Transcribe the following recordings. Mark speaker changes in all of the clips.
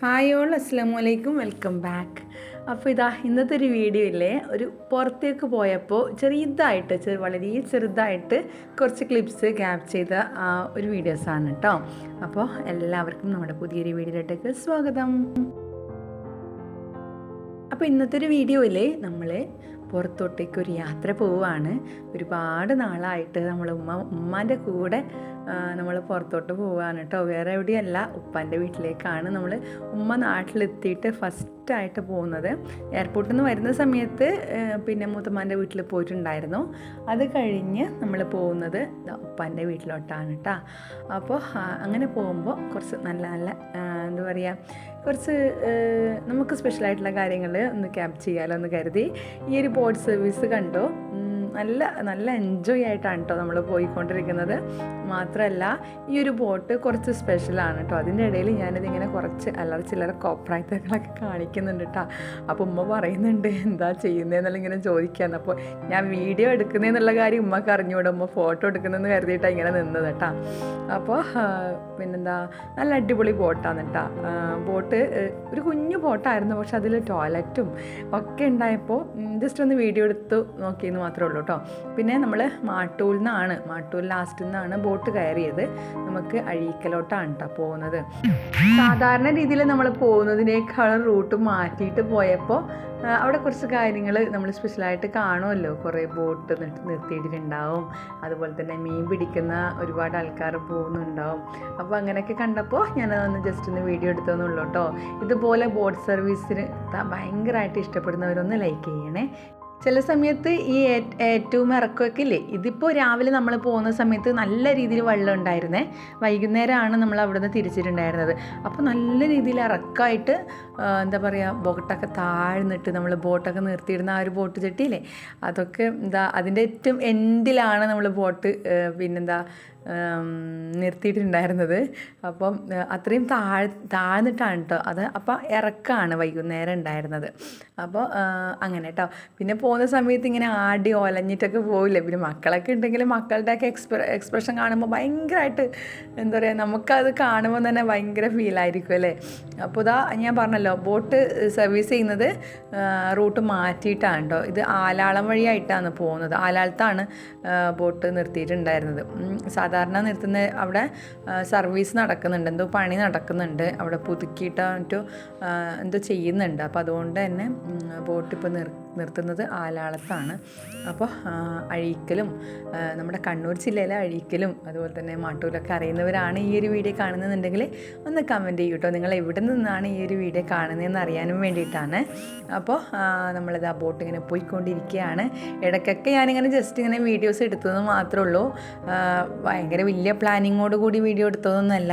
Speaker 1: Hi all അസ്സാം വലൈക്കും welcome back അപ്പോൾ ഇതാ ഇന്നത്തെ ഒരു വീഡിയോ ഇല്ലേ ഒരു പുറത്തേക്ക് പോയപ്പോൾ ചെറുതായിട്ട് ചെറു വളരെ ചെറുതായിട്ട് കുറച്ച് ക്ലിപ്സ് ക്യാപ് ചെയ്ത ഒരു വീഡിയോസാണ് കേട്ടോ അപ്പോൾ എല്ലാവർക്കും നമ്മുടെ പുതിയൊരു വീഡിയോയിലേക്ക് സ്വാഗതം. അപ്പോൾ ഇന്നത്തെ ഒരു വീഡിയോയിൽ നമ്മൾ പുറത്തോട്ടേക്ക് ഒരു യാത്ര പോവുകയാണ്. ഒരുപാട് നാളായിട്ട് നമ്മൾ ഉമ്മ ഉമ്മാന്റെ കൂടെ നമ്മൾ പുറത്തോട്ട് പോവുകയാണ് കേട്ടോ വേറെ എവിടെയല്ല ഉപ്പാന്റെ വീട്ടിലേക്കാണ് നമ്മൾ ഉമ്മ നാട്ടിലെത്തിയിട്ട് ഫസ്റ്റായിട്ട് പോകുന്നത്. എയർപോർട്ടിൽ നിന്ന് വരുന്ന സമയത്ത് പിന്നെ മൂത്തമ്മാന്റെ വീട്ടിൽ പോയിട്ടുണ്ടായിരുന്നു. അത് കഴിഞ്ഞ് നമ്മൾ പോകുന്നത് ഉപ്പാന്റെ വീട്ടിലോട്ടാണ് കേട്ടോ അപ്പോൾ അങ്ങനെ പോകുമ്പോൾ കുറച്ച് നല്ല നല്ല എന്താ പറയുക കുറച്ച് നമുക്ക് സ്പെഷ്യലായിട്ടുള്ള കാര്യങ്ങൾ ഒന്ന് ക്യാപ് ചെയ്യാലോ എന്ന് കരുതി. ഈ ഒരു ബോട്ട് സർവീസ് കണ്ടു. നല്ല നല്ല എൻജോയ് ആയിട്ടാണ് കേട്ടോ നമ്മൾ പോയിക്കൊണ്ടിരിക്കുന്നത്. മാത്രമല്ല ഈ ഒരു ബോട്ട് കുറച്ച് സ്പെഷ്യലാണ് കേട്ടോ അതിന്റെ ഇടയിൽ ഞാനിതിങ്ങനെ കുറച്ച് അല്ലറ ചില്ലറ കോപ്രായത്തകളൊക്കെ കാണിക്കുന്നുണ്ട് കേട്ടോ അപ്പോൾ ഉമ്മ പറയുന്നുണ്ട് എന്താ ചെയ്യുന്നതെന്നുള്ള ഇങ്ങനെ ചോദിക്കാന്ന്. അപ്പോൾ ഞാൻ വീഡിയോ എടുക്കുന്നതെന്നുള്ള കാര്യം ഉമ്മക്ക് അറിഞ്ഞുകൂടെ ഉമ്മ ഫോട്ടോ എടുക്കുന്നതെന്ന് കരുതിയിട്ടാണ് ഇങ്ങനെ നിന്നത് കേട്ടോ അപ്പോൾ പിന്നെന്താ? നല്ല അടിപൊളി ബോട്ടാണ് കേട്ടോ ബോട്ട് ഒരു കുഞ്ഞു ബോട്ടായിരുന്നു. പക്ഷെ അതിൽ ടോയ്ലറ്റും ഒക്കെ ഉണ്ടായപ്പോൾ ജസ്റ്റ് ഒന്ന് വീഡിയോ എടുത്ത് നോക്കിയെന്ന് മാത്രമേ ഉള്ളൂ കേട്ടോ. പിന്നെ നമ്മൾ മാട്ടൂൽ നിന്നാണ് മാട്ടൂൽ ലാസ്റ്റിൽ നിന്നാണ് ബോട്ട് കയറിയത്. നമുക്ക് അഴീക്കലോട്ടാണ് കേട്ടോ പോകുന്നത്. സാധാരണ രീതിയിൽ നമ്മൾ പോകുന്നതിനേക്കാളും റൂട്ട് മാറ്റിയിട്ട് പോയപ്പോൾ അവിടെ കുറച്ച് കാര്യങ്ങൾ നമ്മൾ സ്പെഷ്യലായിട്ട് കാണുമല്ലോ കുറേ ബോട്ട് നിർ- നിർത്തിയിട്ടിട്ടുണ്ടാവും. അതുപോലെ തന്നെ മീൻ പിടിക്കുന്ന ഒരുപാട് ആൾക്കാർ പോകുന്നുണ്ടാവും. അപ്പോൾ അങ്ങനെയൊക്കെ കണ്ടപ്പോൾ ഞാനതൊന്ന് ജസ്റ്റ് ഒന്ന് വീഡിയോ എടുത്തതെന്നുള്ളൂ കേട്ടോ ഇതുപോലെ ബോട്ട് സർവീസിന് ഭയങ്കരമായിട്ട് ഇഷ്ടപ്പെടുന്നവരൊന്ന് ലൈക്ക് ചെയ്യണേ. ചില സമയത്ത് ഈ ഏറ്റവും ഇറക്കമൊക്കെ ഇല്ലേ ഇതിപ്പോൾ രാവിലെ നമ്മൾ പോകുന്ന സമയത്ത് നല്ല രീതിയിൽ വെള്ളം ഉണ്ടായിരുന്നേ. വൈകുന്നേരമാണ് നമ്മൾ അവിടെ നിന്ന് തിരിച്ചിട്ടുണ്ടായിരുന്നത്. അപ്പോൾ നല്ല രീതിയിൽ ഇറക്കമായിട്ട് എന്താ പറയുക ബോട്ടൊക്കെ താഴ്ന്നിട്ട് നമ്മൾ ബോട്ടൊക്കെ നിർത്തിയിടുന്ന ആ ഒരു ബോട്ട് ചെട്ടിയില്ലേ? അതൊക്കെ എന്താ അതിന്റെ ഏറ്റവും എൻഡിലാണ് നമ്മൾ ബോട്ട് പിന്നെന്താ നിർത്തിയിട്ടുണ്ടായിരുന്നത്. അപ്പം അത്രയും താഴ് താഴ്ന്നിട്ടാണ് കേട്ടോ അത് അപ്പം ഇറക്കമാണ് വൈകുന്നേരം ഉണ്ടായിരുന്നത്. അപ്പോൾ അങ്ങനെ കേട്ടോ പിന്നെ പോകുന്ന സമയത്ത് ഇങ്ങനെ ആടി ഒലഞ്ഞിട്ടൊക്കെ പോവില്ലേ? പിന്നെ മക്കളൊക്കെ ഉണ്ടെങ്കിൽ മക്കളുടെയൊക്കെ എക്സ്പ്ര എക്സ്പ്രഷൻ കാണുമ്പോൾ ഭയങ്കരമായിട്ട് എന്താ പറയുക നമുക്കത് കാണുമ്പോൾ തന്നെ ഭയങ്കര ഫീലായിരിക്കും അല്ലേ? അപ്പോൾ ഇതാ ഞാൻ പറഞ്ഞല്ലോ ബോട്ട് സർവീസ് ചെയ്യുന്നത് റൂട്ട് മാറ്റിയിട്ടാണ് കേട്ടോ ഇത് ആലാളം വഴിയായിട്ടാണ് പോകുന്നത്. ആലാളത്താണ് ബോട്ട് നിർത്തിയിട്ടുണ്ടായിരുന്നത്. ഉം, സാധാരണ നിർത്തുന്ന അവിടെ സർവീസ് നടക്കുന്നുണ്ട് എന്തോ പണി നടക്കുന്നുണ്ട് അവിടെ പുതുക്കിയിട്ട് എന്തോ ചെയ്യുന്നുണ്ട്. അപ്പോൾ അതുകൊണ്ട് തന്നെ ബോട്ട് ഇപ്പോൾ നിർ നിർത്തുന്നത് ആലാളത്താണ്. അപ്പോൾ അഴീക്കലും നമ്മുടെ കണ്ണൂർ ജില്ലയിലെ അഴീക്കലും അതുപോലെ തന്നെ മാട്ടൂലൊക്കെ അറിയുന്നവരാണ് ഈ ഒരു വീഡിയോ കാണുന്നതെന്നുണ്ടെങ്കിൽ ഒന്ന് കമന്റ് ചെയ്യൂ കേട്ടോ നിങ്ങൾ എവിടെ നിന്നാണ് ഈ ഒരു വീഡിയോ കാണുന്നതെന്ന് അറിയാനും വേണ്ടിയിട്ടാണ്. അപ്പോൾ നമ്മളിത് ആ ബോട്ട് ഇങ്ങനെ പോയിക്കൊണ്ടിരിക്കുകയാണ്. ഇടയ്ക്കൊക്കെ ഞാനിങ്ങനെ ജസ്റ്റ് ഇങ്ങനെ വീഡിയോസ് എടുത്തതെന്ന് മാത്രമേ ഉള്ളൂ. ഭയങ്കര വലിയ പ്ലാനിങ്ങോട് കൂടി വീഡിയോ എടുത്തതൊന്നുമല്ല.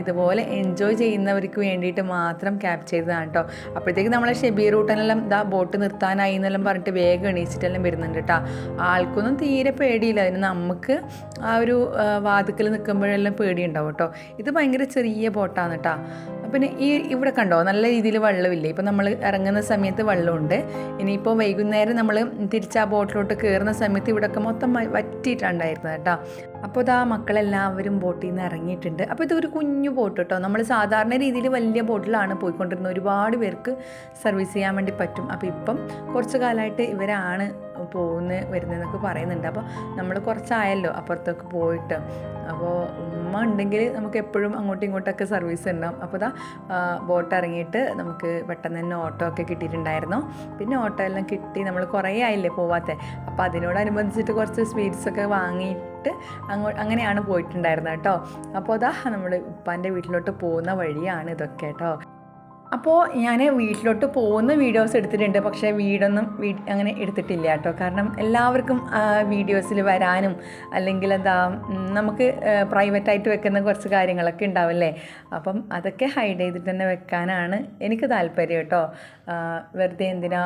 Speaker 1: ഇതുപോലെ എൻജോയ് ചെയ്യുന്നവർക്ക് വേണ്ടിയിട്ട് മാത്രം ക്യാപ്ചർ ചെയ്തതാണ് കേട്ടോ അപ്പോഴത്തേക്ക് നമ്മളെ ഷെബീർ റൂട്ടിനെല്ലാം ഇതാ ബോട്ട് നിർത്താനായി എന്നെല്ലാം പറഞ്ഞിട്ട് വേഗം എണീച്ചിട്ടെല്ലാം വരുന്നുണ്ട് കേട്ടോ ആൾക്കൊന്നും തീരെ പേടിയില്ല. അതിന് നമുക്ക് ആ ഒരു വാതുക്കൽ നിൽക്കുമ്പോഴെല്ലാം പേടിയുണ്ടാവും കേട്ടോ ഇത് ഭയങ്കര ചെറിയ ബോട്ടാണ് കേട്ടോ പിന്നെ ഈ ഇവിടെ കണ്ടോ നല്ല രീതിയിൽ വെള്ളമില്ലേ? ഇപ്പം നമ്മൾ ഇറങ്ങുന്ന സമയത്ത് വെള്ളമുണ്ട്. ഇനിയിപ്പോൾ വൈകുന്നേരം നമ്മൾ തിരിച്ച് ആ ബോട്ടിലോട്ട് കയറുന്ന സമയത്ത് ഇവിടെയൊക്കെ മൊത്തം വറ്റിയിട്ടുണ്ടായിരുന്നത് കേട്ടോ. അപ്പോൾ ഇതാ മക്കളെല്ലാവരും ബോട്ടിൽ നിന്ന് ഇറങ്ങിയിട്ടുണ്ട്. അപ്പോൾ ഇതൊരു കുഞ്ഞു ബോട്ട് കേട്ടോ. നമ്മൾ സാധാരണ രീതിയിൽ വലിയ ബോട്ടിലാണ് പോയിക്കൊണ്ടിരുന്നത്. ഒരുപാട് പേർക്ക് സർവീസ് ചെയ്യാൻ വേണ്ടി പറ്റും. അപ്പോൾ ഇപ്പം കുറച്ച് കാലമായിട്ട് ഇവരാണ് പോകുന്നത് വരുന്നതെന്നൊക്കെ പറയുന്നുണ്ട്. അപ്പോൾ നമ്മൾ കുറച്ചായല്ലോ അപ്പുറത്തൊക്കെ പോയിട്ട്. അപ്പോൾ ഉമ്മ ഉണ്ടെങ്കിൽ നമുക്ക് എപ്പോഴും അങ്ങോട്ടും ഇങ്ങോട്ടൊക്കെ സർവീസ് ഉണ്ടാവും. അപ്പോൾ ഇതാ ബോട്ട് ഇറങ്ങിയിട്ട് നമുക്ക് പെട്ടെന്ന് തന്നെ ഓട്ടോ ഒക്കെ കിട്ടിയിട്ടുണ്ടായിരുന്നു. പിന്നെ ഓട്ടോ എല്ലാം കിട്ടി. നമ്മൾ കുറേ ആയില്ലേ പോവാത്തെ. അപ്പോൾ അതിനോടനുബന്ധിച്ചിട്ട് കുറച്ച് സ്വീറ്റ്സ് ഒക്കെ വാങ്ങിയിട്ട് അങ്ങോ അങ്ങനെയാണ് പോയിട്ടുണ്ടായിരുന്നത് കേട്ടോ. അപ്പോൾ അതാ നമ്മൾ ഉപ്പാന്റെ വീട്ടിലോട്ട് പോകുന്ന വഴിയാണ് ഇതൊക്കെ കേട്ടോ. അപ്പോൾ ഞാൻ വീട്ടിലോട്ട് പോകുന്ന വീഡിയോസ് എടുത്തിട്ടുണ്ട്. പക്ഷേ വീടൊന്നും വീ അങ്ങനെ എടുത്തിട്ടില്ല കേട്ടോ. കാരണം എല്ലാവർക്കും വീഡിയോസിൽ വരാനും അല്ലെങ്കിൽ എന്താ നമുക്ക് പ്രൈവറ്റായിട്ട് വെക്കുന്ന കുറച്ച് കാര്യങ്ങളൊക്കെ ഉണ്ടാവില്ലേ? അപ്പം അതൊക്കെ ഹൈഡ് ചെയ്തിട്ട് തന്നെ വെക്കാനാണ് എനിക്ക് താല്പര്യം കേട്ടോ. വെറുതെ എന്തിനാ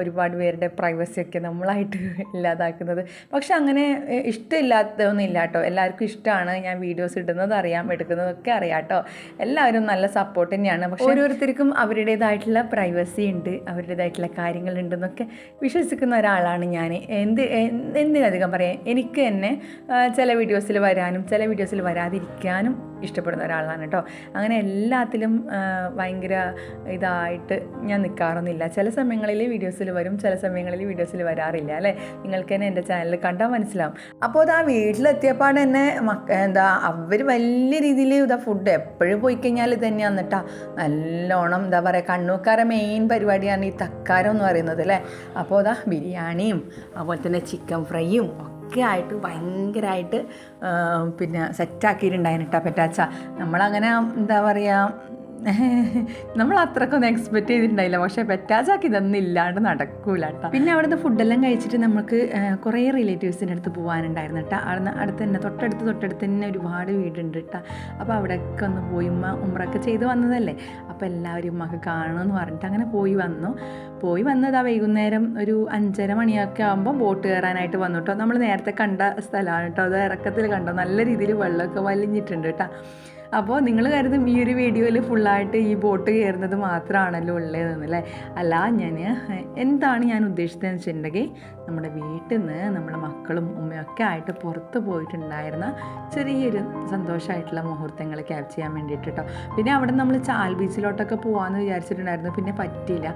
Speaker 1: ഒരുപാട് പേരുടെ പ്രൈവസിയൊക്കെ നമ്മളായിട്ട് ഇല്ലാതാക്കുന്നത്. പക്ഷെ അങ്ങനെ ഇഷ്ടമില്ലാത്തതൊന്നും ഇല്ല കേട്ടോ. എല്ലാവർക്കും ഇഷ്ടമാണ് ഞാൻ വീഡിയോസ് ഇടുന്നത് അറിയാം എടുക്കുന്നതൊക്കെ അറിയാം കേട്ടോ. എല്ലാവരും നല്ല സപ്പോർട്ട് തന്നെയാണ്. പക്ഷേ ഓരോരുത്തർക്കും അവരുടേതായിട്ടുള്ള പ്രൈവസി ഉണ്ട് അവരുടേതായിട്ടുള്ള കാര്യങ്ങളുണ്ടെന്നൊക്കെ വിശ്വസിക്കുന്ന ഒരാളാണ് ഞാൻ എന്ത് എന്തിനധികം പറയാം എനിക്ക് തന്നെ ചില വീഡിയോസിൽ വരാനും ചില വീഡിയോസിൽ വരാതിരിക്കാനും ഇഷ്ടപ്പെടുന്ന ഒരാളാണ് കേട്ടോ. അങ്ങനെ എല്ലാത്തിലും ഭയങ്കര ഇതായിട്ട് ഞാൻ നിൽക്കാറൊന്നുമില്ല ചില സമയങ്ങളിൽ വീഡിയോസിൽ വരും ചില സമയങ്ങളിൽ വീഡിയോസിൽ വരാറില്ല അല്ലേ? നിങ്ങൾക്ക് തന്നെ എന്റെ ചാനൽ കണ്ടാൽ മനസ്സിലാവും. അപ്പോൾ അത് ആ വീട്ടിലെത്തിയപ്പാട് തന്നെ മക്ക എന്താ അവർ വലിയ രീതിയിൽ ഇതാ ഫുഡ് എപ്പോഴും പോയി കഴിഞ്ഞാൽ ഇത് തന്നെയാണ് കേട്ടോ. നല്ലോണം എന്താ പറയുക കണ്ണൂക്കാരെ മെയിൻ പരിപാടിയാണ് ഈ തക്കാരം എന്ന് പറയുന്നത് അല്ലേ? അപ്പോൾ അതാ ബിരിയാണിയും അതുപോലെ തന്നെ ചിക്കൻ ഫ്രൈയും ഒക്കെ ആയിട്ട് ഭയങ്കരമായിട്ട് പിന്നെ സെറ്റാക്കിയിട്ടുണ്ടായിരുന്നു കേട്ടോ പെറ്റാച്ച. നമ്മളങ്ങനെ എന്താ പറയുക നമ്മൾ അത്രക്കൊന്നും എക്സ്പെക്ട് ചെയ്തിട്ടുണ്ടായില്ല. പക്ഷെ പെറ്റാച്ചാക്ക് ഇതൊന്നും ഇല്ലാണ്ട് നടക്കൂല കേട്ടോ പിന്നെ അവിടുന്ന് ഫുഡെല്ലാം കഴിച്ചിട്ട് നമുക്ക് കുറേ റിലേറ്റീവ്സിന്റെ അടുത്ത് പോകാനുണ്ടായിരുന്നു കേട്ടോ അവിടുന്ന് അടുത്ത് തന്നെ തൊട്ടടുത്ത് തൊട്ടടുത്ത് തന്നെ ഒരുപാട് വീടുണ്ട് കേട്ടോ അപ്പോൾ അവിടെയൊക്കെ ഒന്ന് പോയി ഉമ്മ ഉമ്രൊക്കെ ചെയ്ത് വന്നതല്ലേ. അപ്പോൾ എല്ലാവരും ഉമ്മക്ക് കാണണമെന്ന് പറഞ്ഞിട്ട് അങ്ങനെ പോയി വന്നു. പോയി വന്നത് ആ വൈകുന്നേരം ഒരു അഞ്ചര മണിയൊക്കെ ആകുമ്പോൾ ബോട്ട് കയറാനായിട്ട് വന്നു കേട്ടോ നമ്മൾ നേരത്തെ കണ്ട സ്ഥലമാണ് കേട്ടോ അത് ഇറക്കത്തിൽ കണ്ടോ. നല്ല രീതിയിൽ വെള്ളമൊക്കെ വലിഞ്ഞിട്ടുണ്ട് കേട്ടോ അപ്പോൾ നിങ്ങൾ കരുതും ഈ ഒരു വീഡിയോയിൽ ഫുള്ളായിട്ട് ഈ ബോട്ട് കയറുന്നത് മാത്രമാണല്ലോ ഉള്ളതെന്ന് അല്ലേ? അല്ല ഞാൻ എന്താണ് ഞാൻ ഉദ്ദേശിച്ചതെന്ന് വെച്ചിട്ടുണ്ടെങ്കിൽ നമ്മുടെ വീട്ടിൽ നിന്ന് നമ്മുടെ മക്കളും ഉമ്മയൊക്കെ ആയിട്ട് പുറത്ത് പോയിട്ടുണ്ടായിരുന്ന ചെറിയൊരു സന്തോഷമായിട്ടുള്ള മുഹൂർത്തങ്ങൾ ക്യാപ്ചർ ചെയ്യാൻ വേണ്ടിയിട്ട് കേട്ടോ പിന്നെ അവിടെ നമ്മൾ ചാൽ ബീച്ചിലോട്ടൊക്കെ പോകാമെന്ന് വിചാരിച്ചിട്ടുണ്ടായിരുന്നു. പിന്നെ പറ്റിയില്ല.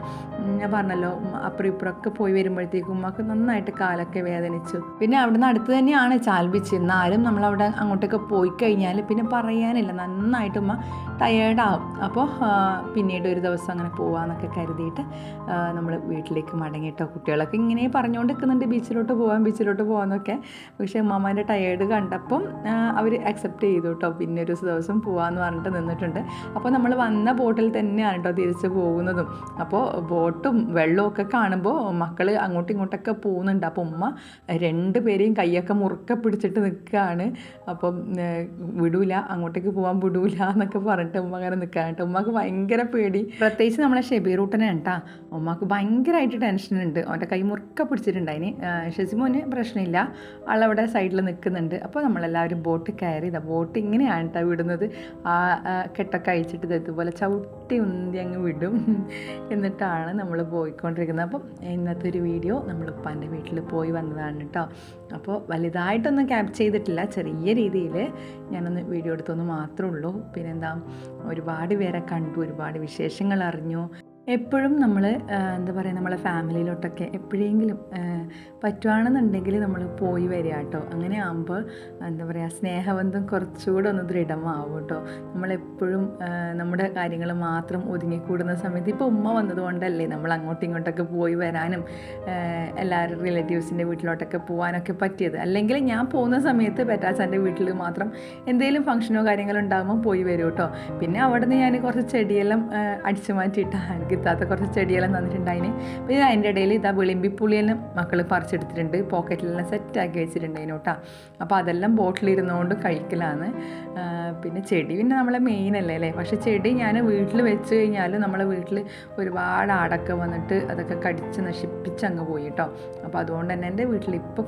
Speaker 1: ഞാൻ പറഞ്ഞല്ലോ അപ്പുറം ഇപ്പുറമൊക്കെ പോയി വരുമ്പോഴത്തേക്കും ഉമ്മക്ക് നന്നായിട്ട് കാലൊക്കെ വേദനിച്ചു. പിന്നെ അവിടുന്ന് അടുത്ത് തന്നെയാണ് ചാൽ ബീച്ച്. എന്നാലും നമ്മളവിടെ അങ്ങോട്ടൊക്കെ പോയി കഴിഞ്ഞാൽ പിന്നെ പറയാനില്ല. നന്നായിട്ട് ഉമ്മ ടയേർഡാവും അപ്പോൾ പിന്നീട് ഒരു ദിവസം അങ്ങനെ പോവാന്നൊക്കെ കരുതിയിട്ട് നമ്മൾ വീട്ടിലേക്ക് മടങ്ങിയിട്ടോ കുട്ടികളൊക്കെ ഇങ്ങനെ പറഞ്ഞുകൊണ്ട് നിൽക്കുന്നുണ്ട് ബീച്ചിലോട്ട് പോകാം ബീച്ചിലോട്ട് പോകാമെന്നൊക്കെ പക്ഷേ ഉമ്മാമാന്റെ ടയേർഡ് കണ്ടപ്പം അവർ അക്സെപ്റ്റ് ചെയ്തു കേട്ടോ പിന്നെ ഒരു ദിവസം പോകാമെന്ന് പറഞ്ഞിട്ട് നിന്നിട്ടുണ്ട്. അപ്പോൾ നമ്മൾ വന്ന ബോട്ടിൽ തന്നെയാണ് കേട്ടോ തിരിച്ച് പോകുന്നതും. അപ്പോൾ ബോട്ടും വെള്ളവും ഒക്കെ കാണുമ്പോൾ മക്കൾ അങ്ങോട്ടും ഇങ്ങോട്ടൊക്കെ പോകുന്നുണ്ട്. അപ്പോൾ ഉമ്മ രണ്ട് പേരെയും കൈയൊക്കെ മുറുക്കെ പിടിച്ചിട്ട് നിൽക്കുകയാണ് അപ്പം വിടൂല അങ്ങോട്ടേക്ക് പോകാൻ വിടൂല എന്നൊക്കെ പറഞ്ഞിട്ട് ഉമ്മ അങ്ങനെ നിൽക്കാൻ കേട്ടോ. ഉമ്മക്ക് ഭയങ്കര പേടി. പ്രത്യേകിച്ച് നമ്മളെ ഷെബീറൂട്ടനെ കേട്ടാ ഉമ്മക്ക് ഭയങ്കരമായിട്ട് ടെൻഷനുണ്ട് അവന്റെ കൈ മുറുക്ക പിടിച്ചിട്ടുണ്ടായിന്. ഷെസിമോന് പ്രശ്നമില്ല. ആളവിടെ സൈഡിൽ നിൽക്കുന്നുണ്ട് അപ്പോൾ നമ്മളെല്ലാവരും ബോട്ട് കയറി ഇതാ ബോട്ട് ഇങ്ങനെയാണ് കേട്ടോ വിടുന്നത്. ആ കെട്ടൊക്കെ അയച്ചിട്ട് ഇത് ഇതുപോലെ ചവിട്ടി ഉന്തി അങ്ങ് വിടും. എന്നിട്ടാണ് നമ്മൾ പോയിക്കൊണ്ടിരിക്കുന്നത്. അപ്പം ഇന്നത്തെ ഒരു വീഡിയോ നമ്മൾ ഉപ്പാന്റെ വീട്ടിൽ പോയി വന്നതാണ് കേട്ടോ അപ്പോൾ വലുതായിട്ടൊന്നും ക്യാപ്ചർ ചെയ്തിട്ടില്ല. ചെറിയ രീതിയിൽ ഞാനൊന്ന് വീഡിയോ എടുത്തൊന്ന് മാത്രമേ ഉള്ളൂ. പിന്നെന്താ ഒരുപാട് പേരെ കണ്ടു ഒരുപാട് വിശേഷങ്ങൾ അറിഞ്ഞു. എപ്പോഴും നമ്മൾ എന്താ പറയുക നമ്മളെ ഫാമിലിയിലോട്ടൊക്കെ എപ്പോഴെങ്കിലും പറ്റുകയാണെന്നുണ്ടെങ്കിൽ നമ്മൾ പോയി വരിക കേട്ടോ. അങ്ങനെ ആകുമ്പോൾ എന്താ പറയുക സ്നേഹബന്ധം കുറച്ചുകൂടെ ഒന്ന് ദൃഢമാവും കേട്ടോ. നമ്മളെപ്പോഴും നമ്മുടെ കാര്യങ്ങൾ മാത്രം ഒതുങ്ങിക്കൂടുന്ന സമയത്ത് ഇപ്പോൾ ഉമ്മ വന്നതുകൊണ്ടല്ലേ നമ്മൾ അങ്ങോട്ടും ഇങ്ങോട്ടൊക്കെ പോയി വരാനും എല്ലാവരും റിലേറ്റീവ്സിന്റെ വീട്ടിലോട്ടൊക്കെ പോകാനൊക്കെ പറ്റിയത്. അല്ലെങ്കിൽ ഞാൻ പോകുന്ന സമയത്ത് പെറ്റാച്ചാന്റെ വീട്ടിൽ മാത്രം എന്തെങ്കിലും ഫംഗ്ഷനോ കാര്യങ്ങളോ ഉണ്ടാകുമ്പോൾ പോയി വരും കേട്ടോ. പിന്നെ അവിടെ നിന്ന് ഞാൻ കുറച്ച് ചെടിയെല്ലാം അടിച്ചു മാറ്റിയിട്ടാണ് ഇത്താത്ത കുറച്ച് ചെടിയെല്ലാം തന്നിട്ടുണ്ടായിന്. പിന്നെ അതിന്റെ ഇടയിൽ ഇതാ വിളിമ്പിപ്പുളിയെല്ലാം മക്കൾ പറിച്ചെടുത്തിട്ടുണ്ട്. പോക്കറ്റിലെല്ലാം സെറ്റാക്കി വെച്ചിട്ടുണ്ട് അതിനോട്ടാ അപ്പോൾ അതെല്ലാം ബോട്ടിലിരുന്നുകൊണ്ട് കഴിക്കലാണ്. പിന്നെ ചെടി പിന്നെ നമ്മളെ മെയിൻ അല്ലേ പക്ഷേ ചെടി ഞാൻ വീട്ടിൽ വെച്ച് കഴിഞ്ഞാൽ നമ്മളെ വീട്ടിൽ ഒരുപാട് ആടൊക്കെ വന്നിട്ട് അതൊക്കെ കടിച്ച് നശിപ്പിച്ച് അങ്ങ് പോയി കേട്ടോ. അപ്പോൾ അതുകൊണ്ട് തന്നെ എന്റെ വീട്ടിൽ ഇപ്പം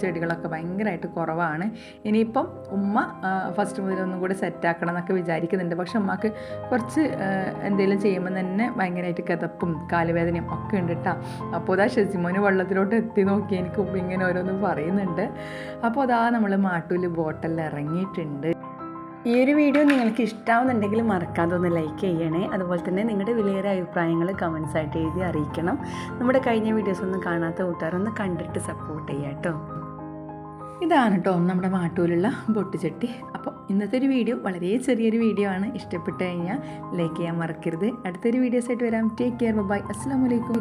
Speaker 1: ചെടികളൊക്കെ ഭയങ്കരമായിട്ട് കുറവാണ്. ഇനിയിപ്പം ഉമ്മ ഫസ്റ്റ് മുതൽ ഒന്നും കൂടി സെറ്റാക്കണം എന്നൊക്കെ വിചാരിക്കുന്നുണ്ട്. പക്ഷെ ഉമ്മക്ക് കുറച്ച് എന്തെങ്കിലും ചെയ്യുമ്പോൾ തന്നെ ഭയങ്കരമായിട്ട് കിതപ്പും കാലുവേദനയും ഒക്കെ ഉണ്ട് കേട്ടോ അപ്പോൾ അതാ ഷെസിമോന് വെള്ളത്തിലോട്ട് എത്തി നോക്കി. എനിക്ക് ഇങ്ങനെ ഓരോന്ന് പറയുന്നുണ്ട്. അപ്പോൾ അതാ നമ്മൾ മാട്ടൂൽ ബോട്ടലിൽ ഇറങ്ങിയിട്ടുണ്ട്. ഈ ഒരു വീഡിയോ നിങ്ങൾക്ക് ഇഷ്ടമാവുന്നുണ്ടെങ്കിൽ മറക്കാതെ ഒന്ന് ലൈക്ക് ചെയ്യണേ. അതുപോലെ തന്നെ നിങ്ങളുടെ വിലയേറെ അഭിപ്രായങ്ങൾ കമൻസ് ആയിട്ട് എഴുതി അറിയിക്കണം. നമ്മുടെ കഴിഞ്ഞ വീഡിയോസ് ഒന്നും കാണാത്ത കൂട്ടുകാരൊന്ന് കണ്ടിട്ട് സപ്പോർട്ട് ചെയ്യാം കേട്ടോ ഇതാണ് കേട്ടോ നമ്മുടെ മാട്ടൂലുള്ള ബൊട്ടുചട്ടി. അപ്പോൾ ഇന്നത്തെ ഒരു വീഡിയോ വളരെ ചെറിയൊരു വീഡിയോ ആണ്. ഇഷ്ടപ്പെട്ട് കഴിഞ്ഞാൽ ലൈക്ക് ചെയ്യാൻ മറക്കരുത്. അടുത്തൊരു വീഡിയോസായിട്ട് വരാം. ടേക്ക് കെയർ ബൈ അസ്സാം വലൈക്കും